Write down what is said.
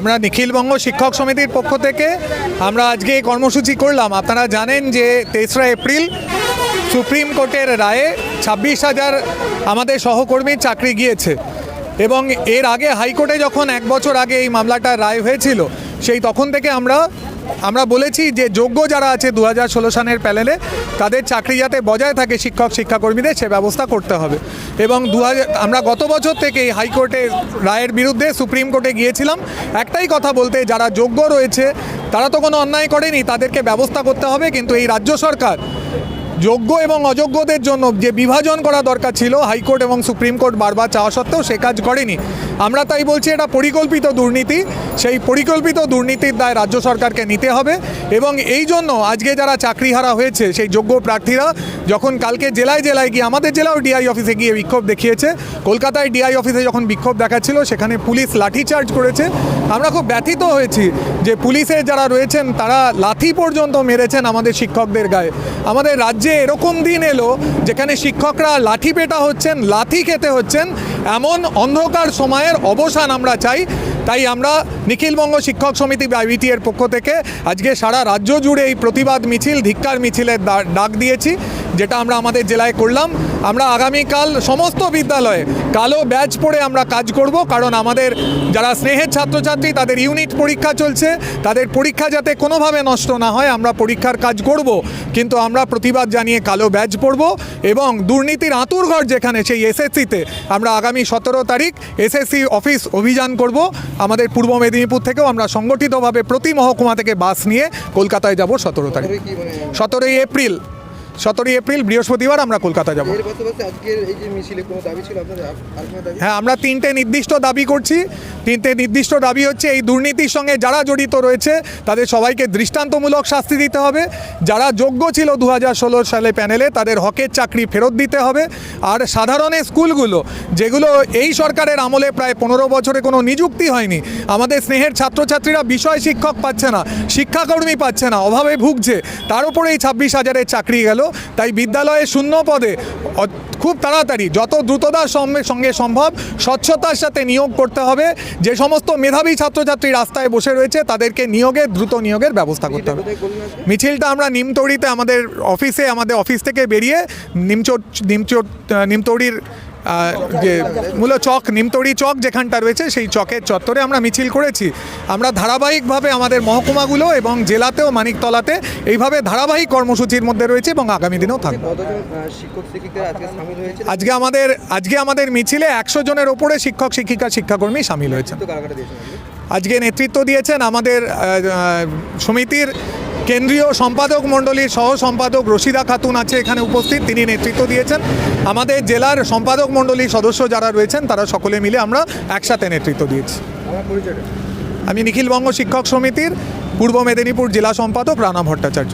আমরা নিখিলবঙ্গ শিক্ষক সমিতির পক্ষ থেকে আমরা আজকে এই কর্মসূচি করলাম। আপনারা জানেন যে তেসরা এপ্রিল সুপ্রিম কোর্টের রায়ে ছাব্বিশ হাজার আমাদের সহকর্মীর চাকরি গিয়েছে এবং এর আগে হাইকোর্টে যখন এক বছর আগে এই মামলাটা রায় হয়েছিল, সেই তখন থেকে আমরা আমরা বলেছি যে যোগ্য যারা আছে দু হাজার ষোলো সালের প্যানেলে, তাদের চাকরি যাতে বজায় থাকে শিক্ষক, শিক্ষাকর্মীদের, সে ব্যবস্থা করতে হবে। এবং দু হাজার আমরা গত বছর থেকে এই হাইকোর্টে রায়ের বিরুদ্ধে সুপ্রিম কোর্টে গিয়েছিলাম। একটাই কথা বলতে, যারা যোগ্য রয়েছে, তারা তো কোনো অন্যায় করেনি, তাদেরকে ব্যবস্থা করতে হবে। কিন্তু এই রাজ্য সরকার যোগ্য এবং অযোগ্যদের জন্য যে বিভাজন করা দরকার ছিল, হাইকোর্ট এবং সুপ্রিম কোর্ট বারবার চাওয়া সত্ত্বেও সে কাজ করেনি। আমরা তাই বলছি, এটা পরিকল্পিত দুর্নীতি। সেই পরিকল্পিত দুর্নীতির দায় রাজ্য সরকারকে নিতে হবে এবং এই জন্য আজকে যারা চাকরিহারা হয়েছে, সেই যোগ্য প্রার্থীরা যখন কালকে জেলায় জেলায় গিয়ে, আমাদের জেলাও ডিআই অফিসে গিয়ে বিক্ষোভ দেখিয়েছে। কলকাতায় ডিআই অফিসে যখন বিক্ষোভ দেখাচ্ছিল, সেখানে পুলিশ লাঠিচার্জ করেছে। আমরা খুব ব্যথিত হয়েছি যে পুলিশের যারা রয়েছেন, তারা লাথি পর্যন্ত মেরেছেন আমাদের শিক্ষকদের গায়ে। আমাদের রাজ্যে এরকম দিন এলো, যেখানে শিক্ষকরা লাঠি পেটা হচ্ছেন, লাথি খেতে হচ্ছেন। এমন অন্ধকার সময়ের অবসান আমরা চাই। তাই আমরা নিখিলবঙ্গ শিক্ষক সমিতি বিটি এর পক্ষ থেকে আজকে সারা রাজ্য জুড়ে এই প্রতিবাদ মিছিল, ধিক্কার মিছিলের ডাক দিয়েছি। যেটা আমরা আমাদের জেলায় করলাম, আমরা আগামীকাল সমস্ত বিদ্যালয়ে কালো ব্যাচ পরে আমরা কাজ করব, কারণ আমাদের যারা স্নেহের ছাত্রছাত্রী, তাদের ইউনিট পরীক্ষা চলছে, তাদের পরীক্ষা যাতে কোনোভাবে নষ্ট না হয়, আমরা পরীক্ষার কাজ করব। কিন্তু আমরা প্রতিবাদ জানিয়ে কালো ব্যাচ পরব এবং দুর্নীতির আঁতুরঘর যেখানে সেই এসএসসিতে আমরা আগামী সতেরো তারিখ এসএসসি অফিস অভিযান করব। আমাদের পূর্ব মেদিনীপুর থেকেও আমরা সংগঠিতভাবে প্রতি মহকুমা থেকে বাস নিয়ে কলকাতায় যাব সতেরো তারিখ। সতেরোই এপ্রিল। সতেরোই এপ্রিল বৃহস্পতিবার আমরা কলকাতা যাব। হ্যাঁ আমরা তিনটে নির্দিষ্ট দাবি করছি। তিনটে নির্দিষ্ট দাবি হচ্ছে এই দুর্নীতির সঙ্গে যারা জড়িত রয়েছে তাদের সবাইকে দৃষ্টান্তমূলক শাস্তি দিতে হবে। যারা যোগ্য ছিল দু হাজার ষোলো সালে প্যানেলে তাদের হকের চাকরি ফেরত দিতে হবে। আর সাধারণ স্কুলগুলো যেগুলো এই সরকারের আমলে প্রায় পনেরো বছরে কোনো নিযুক্তি হয়নি আমাদের স্নেহের ছাত্রছাত্রীরা বিষয় শিক্ষক পাচ্ছে না শিক্ষাকর্মী পাচ্ছে না অভাবে ভুগছে। তার উপরে এই ছাব্বিশ হাজারের চাকরি গেল। তাই বিদ্যালয়ে শূন্য পদে খুব তাড়াতাড়ি, যত দ্রুততার সঙ্গে সম্ভব স্বচ্ছতার সাথে নিয়োগ করতে হবে যে সমস্ত মেধাবী ছাত্রছাত্রী রাস্তায় বসে রয়েছে, তাদেরকে নিয়োগের দ্রুত নিয়োগের ব্যবস্থা করতে হবে? মিছিলটা আমরা নিমতড়িতে আমাদের অফিসে আমাদের অফিস থেকে বেরিয়ে নিমচোট নিমচোট নিমতড়ির যে মূল চক, নিমতড়ি চক যেখানটা রয়েছে, সেই চকের চত্বরে আমরা মিছিল করেছি আমরা ধারাবাহিকভাবে আমাদের মহকুমাগুলো এবং জেলাতেও মানিকতলাতে এইভাবে ধারাবাহিক কর্মসূচির মধ্যে রয়েছে এবং আগামী দিনেও থাকবে আজকে হয়েছে আমাদের, আজকে আমাদের মিছিলে একশো জনের ওপরে শিক্ষক, শিক্ষিকা, শিক্ষাকর্মী সামিল দিয়েছেন আজকে? নেতৃত্ব দিয়েছেন আমাদের সমিতির কেন্দ্রীয় সম্পাদক মণ্ডলীর সহ সম্পাদক রশিদা খাতুন আছে এখানে উপস্থিত, তিনি নেতৃত্ব দিয়েছেন। আমাদের জেলার সম্পাদক মণ্ডলীর সদস্য যারা রয়েছেন, তারা সকলে মিলে আমরা একসাথে নেতৃত্ব দিয়েছি। আমি নিখিলবঙ্গ শিক্ষক সমিতির পূর্ব মেদিনীপুর জেলা সম্পাদক রানা ভট্টাচার্য।